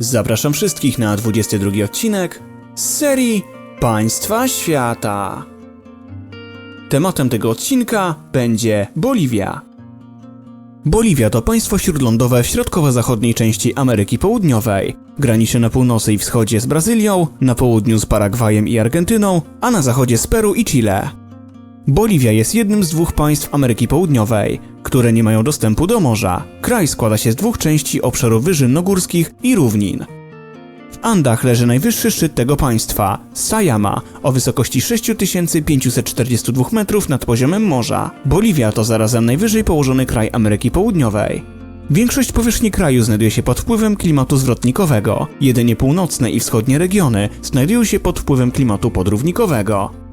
Zapraszam wszystkich na 22 odcinek z serii Państwa Świata. Tematem tego odcinka będzie Boliwia. Boliwia to państwo śródlądowe w środkowo-zachodniej części Ameryki Południowej. Graniczy na północy i wschodzie z Brazylią, na południu z Paragwajem i Argentyną, a na zachodzie z Peru i Chile. Boliwia jest jednym z dwóch państw Ameryki Południowej, które nie mają dostępu do morza. Kraj składa się z dwóch części obszarów wyżynnogórskich i równin. W Andach leży najwyższy szczyt tego państwa, Sayama, o wysokości 6542 metrów nad poziomem morza. Boliwia to zarazem najwyżej położony kraj Ameryki Południowej. Większość powierzchni kraju znajduje się pod wpływem klimatu zwrotnikowego. Jedynie północne i wschodnie regiony znajdują się pod wpływem klimatu podrównikowego.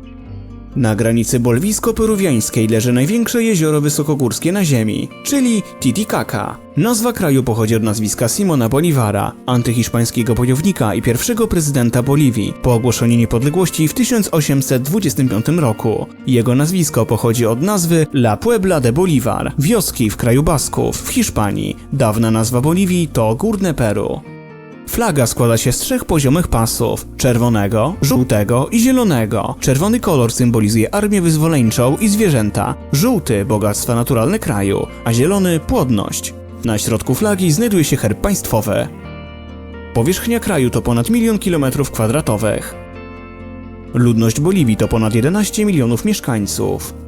Na granicy boliwijsko-peruwiańskiej leży największe jezioro wysokogórskie na Ziemi, czyli Titicaca. Nazwa kraju pochodzi od nazwiska Simona Bolivara, antyhiszpańskiego bojownika i pierwszego prezydenta Boliwii po ogłoszeniu niepodległości w 1825 roku. Jego nazwisko pochodzi od nazwy La Puebla de Bolívar, wioski w kraju Basków w Hiszpanii. Dawna nazwa Boliwii to Górne Peru. Flaga składa się z trzech poziomych pasów: czerwonego, żółtego i zielonego. Czerwony kolor symbolizuje armię wyzwoleńczą i zwierzęta, żółty bogactwa naturalne kraju, a zielony płodność. Na środku flagi znajduje się herb państwowy. Powierzchnia kraju to ponad milion kilometrów kwadratowych. Ludność Boliwii to ponad 11 milionów mieszkańców.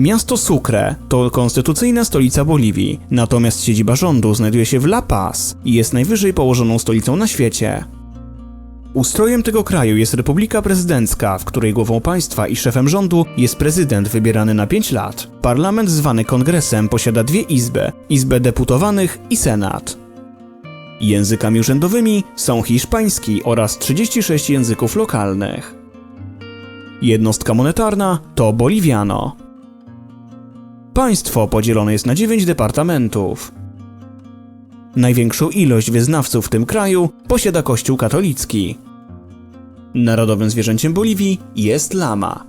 Miasto Sucre to konstytucyjna stolica Boliwii, natomiast siedziba rządu znajduje się w La Paz i jest najwyżej położoną stolicą na świecie. Ustrojem tego kraju jest republika prezydencka, w której głową państwa i szefem rządu jest prezydent wybierany na 5 lat. Parlament zwany kongresem posiada dwie izby: Izbę Deputowanych i Senat. Językami urzędowymi są hiszpański oraz 36 języków lokalnych. Jednostka monetarna to Boliviano. Państwo podzielone jest na 9 departamentów. Największą ilość wyznawców w tym kraju posiada Kościół katolicki. Narodowym zwierzęciem Boliwii jest lama.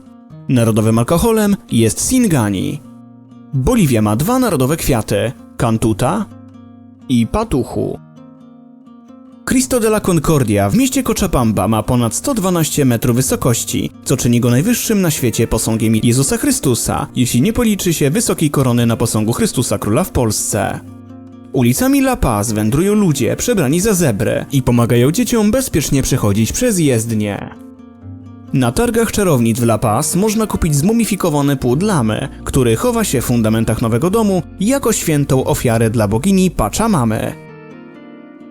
Narodowym alkoholem jest Singani. Boliwia ma dwa narodowe kwiaty: Cantuta i Patuchu. Cristo de la Concordia w mieście Cochabamba ma ponad 112 metrów wysokości, co czyni go najwyższym na świecie posągiem Jezusa Chrystusa, jeśli nie policzy się wysokiej korony na posągu Chrystusa Króla w Polsce. Ulicami La Paz wędrują ludzie przebrani za zebry i pomagają dzieciom bezpiecznie przechodzić przez jezdnię. Na targach czarownic w La Paz można kupić zmumifikowany płód lamy, który chowa się w fundamentach nowego domu jako świętą ofiarę dla bogini Pachamamy.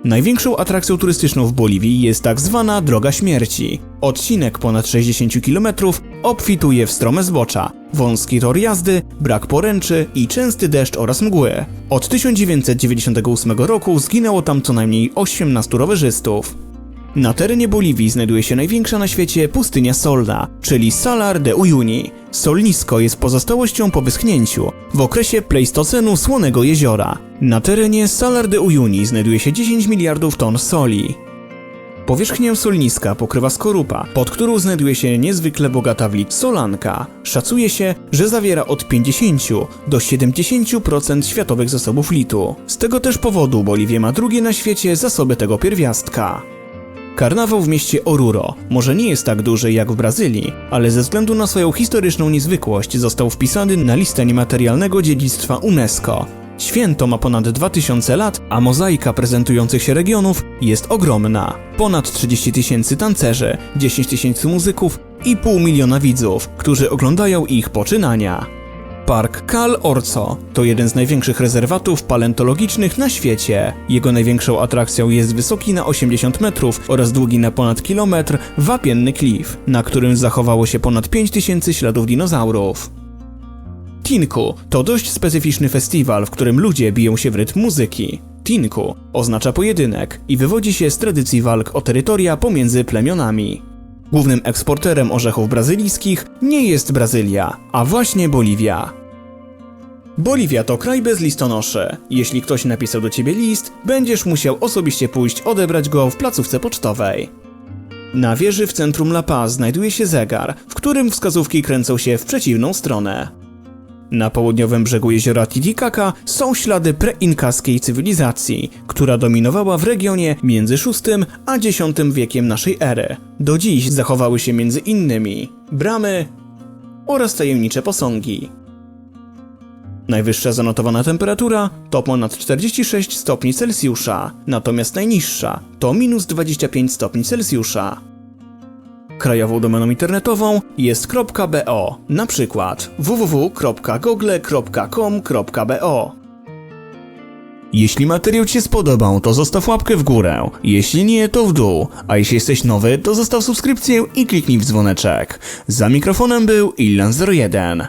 Największą atrakcją turystyczną w Boliwii jest tak zwana Droga Śmierci. Odcinek ponad 60 km obfituje w strome zbocza, wąski tor jazdy, brak poręczy i częsty deszcz oraz mgły. Od 1998 roku zginęło tam co najmniej 18 rowerzystów. Na terenie Boliwii znajduje się największa na świecie pustynia solna, czyli Salar de Uyuni. Solnisko jest pozostałością po wyschnięciu w okresie pleistocenu Słonego Jeziora. Na terenie Salar de Uyuni znajduje się 10 miliardów ton soli. Powierzchnię solniska pokrywa skorupa, pod którą znajduje się niezwykle bogata w lit solanka. Szacuje się, że zawiera od 50 do 70% światowych zasobów litu. Z tego też powodu Boliwia ma drugie na świecie zasoby tego pierwiastka. Karnawał w mieście Oruro może nie jest tak duży jak w Brazylii, ale ze względu na swoją historyczną niezwykłość został wpisany na listę niematerialnego dziedzictwa UNESCO. Święto ma ponad 2000 lat, a mozaika prezentujących się regionów jest ogromna. Ponad 30 tysięcy tancerzy, 10 tysięcy muzyków i pół miliona widzów, którzy oglądają ich poczynania. Park Cal Orco to jeden z największych rezerwatów paleontologicznych na świecie. Jego największą atrakcją jest wysoki na 80 metrów oraz długi na ponad kilometr wapienny klif, na którym zachowało się ponad 5000 śladów dinozaurów. Tinku to dość specyficzny festiwal, w którym ludzie biją się w rytm muzyki. Tinku oznacza pojedynek i wywodzi się z tradycji walk o terytoria pomiędzy plemionami. Głównym eksporterem orzechów brazylijskich nie jest Brazylia, a właśnie Boliwia. Boliwia to kraj bez listonoszy. Jeśli ktoś napisał do ciebie list, będziesz musiał osobiście pójść odebrać go w placówce pocztowej. Na wieży w centrum La Paz znajduje się zegar, w którym wskazówki kręcą się w przeciwną stronę. Na południowym brzegu jeziora Titicaca są ślady preinkaskiej cywilizacji, która dominowała w regionie między VI a X wiekiem naszej ery. Do dziś zachowały się między innymi bramy oraz tajemnicze posągi. Najwyższa zanotowana temperatura to ponad 46 stopni Celsjusza, natomiast najniższa to minus 25 stopni Celsjusza. Krajową domeną internetową jest .bo, na przykład www.google.com.bo. Jeśli materiał Ci się spodobał, to zostaw łapkę w górę, jeśli nie, to w dół, a jeśli jesteś nowy, to zostaw subskrypcję i kliknij w dzwoneczek. Za mikrofonem był Illan01.